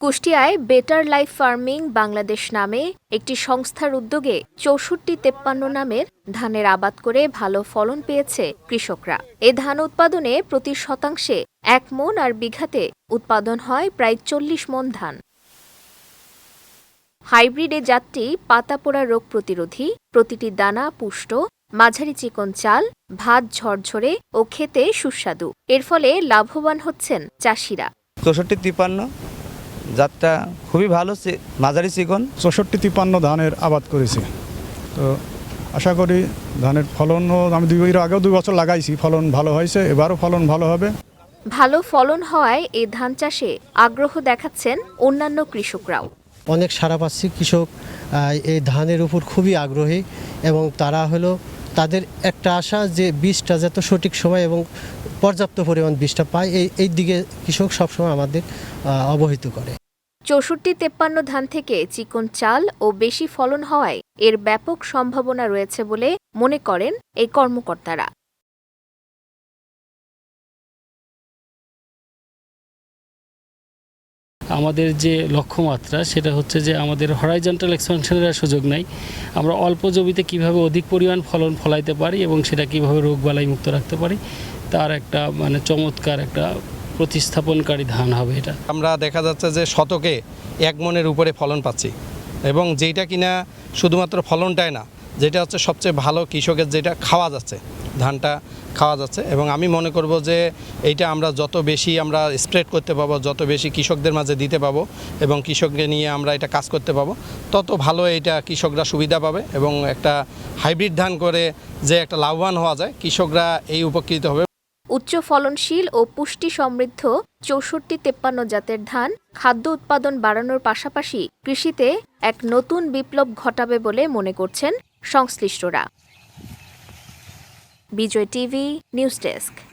কুষ্টিয়ায় better life farming Bangladesh নামে একটি সংস্থার উদ্যোগে চৌষট্টি তেপ্পান্ন নামের ধানের আবাদ করে ভালো ফলন পেয়েছে কৃষকরা। এ ধান উৎপাদনে প্রতি শতাংশে এক মন আর বিঘাতে উৎপাদন হয় প্রায় চল্লিশ মন ধান। হাইব্রিড এ জাতটি পাতা পোড়া রোগ প্রতিরোধী, প্রতিটি দানা পুষ্ট, মাঝারি চিকন চাল, ভাত ঝরঝরে ও খেতে সুস্বাদু। এর ফলে লাভবান হচ্ছেন চাষিরা। চৌষট্টি তিপ্পান্ন জাতটা খুবই ভালো মাঝারি চিকন চৌষট্টি তিপ্পান্ন ধানের আবাদ করেছে। তো আশা করি ধানের ফলনও আমি দুই এর আগেও দুই বছর লাগাইছি ফলন ভালো হয়েছে এবারও ফলন ভালো হবে। ভালো ফলন হওয়ায় এই ধান চাষে আগ্রহ দেখাচ্ছেন অন্যান্য কৃষকরাও। অনেক সারা পাচ্ছি কৃষক এই ধানের উপর খুবই আগ্রহী এবং তারা হলো তাদের একটা আশা যে বীজটা যত সঠিক সময় এবং পর্যাপ্ত পরিমাণ বীজটা পায়, এই এই দিকে কৃষক সবসময় আমাদের অবহিত করে। চৌষট্টি তেপ্পান্ন ধান থেকে চিকন চাল ও বেশি ফলন হওয়ায় এর ব্যাপক সম্ভাবনা রয়েছে বলে মনে করেন এই কর্মকর্তারা। আমাদের যে লক্ষ্যমাত্রা, সেটা হচ্ছে যে আমাদের হরাইজন্টাল এক্সপেনশনের আর সুযোগ নাই। আমরা অল্প জমিতে কীভাবে অধিক পরিমাণ ফলন ফলাইতে পারি এবং সেটা কীভাবে রোগবালাই মুক্ত রাখতে পারি, তার একটা মানে চমৎকার একটা প্রতিস্থাপনকারী ধান হবে এটা। আমরা দেখা যাচ্ছে যে শতকে এক মনের উপরে ফলন পাচ্ছি এবং যেটা কিনা শুধুমাত্র ফলনটাই না যেটা হচ্ছে সবচেয়ে ভালো কৃষকের যেটা খাওয়া যাচ্ছে, ধানটা খাওয়া যাচ্ছে। এবং আমি মনে করব যে এইটা আমরা যত বেশি আমরা স্প্রেড করতে পাবো, যত বেশি কৃষকদের মাঝে দিতে পাবো এবং কৃষককে নিয়ে আমরা এটা কাজ করতে পাবো, তত ভালো এইটা কৃষকরা সুবিধা পাবে এবং একটা হাইব্রিড ধান করে যে একটা লাভবান হওয়া যায়, কৃষকরা এই উপকৃত হবে। উচ্চ ফলনশীল ও পুষ্টি সমৃদ্ধ চৌষট্টি তেপ্পান্ন জাতের ধান খাদ্য উৎপাদন বাড়ানোর পাশাপাশি কৃষিতে এক নতুন বিপ্লব ঘটাবে বলে মনে করছেন সংশ্লিষ্টরা। Bijoy TV news desk.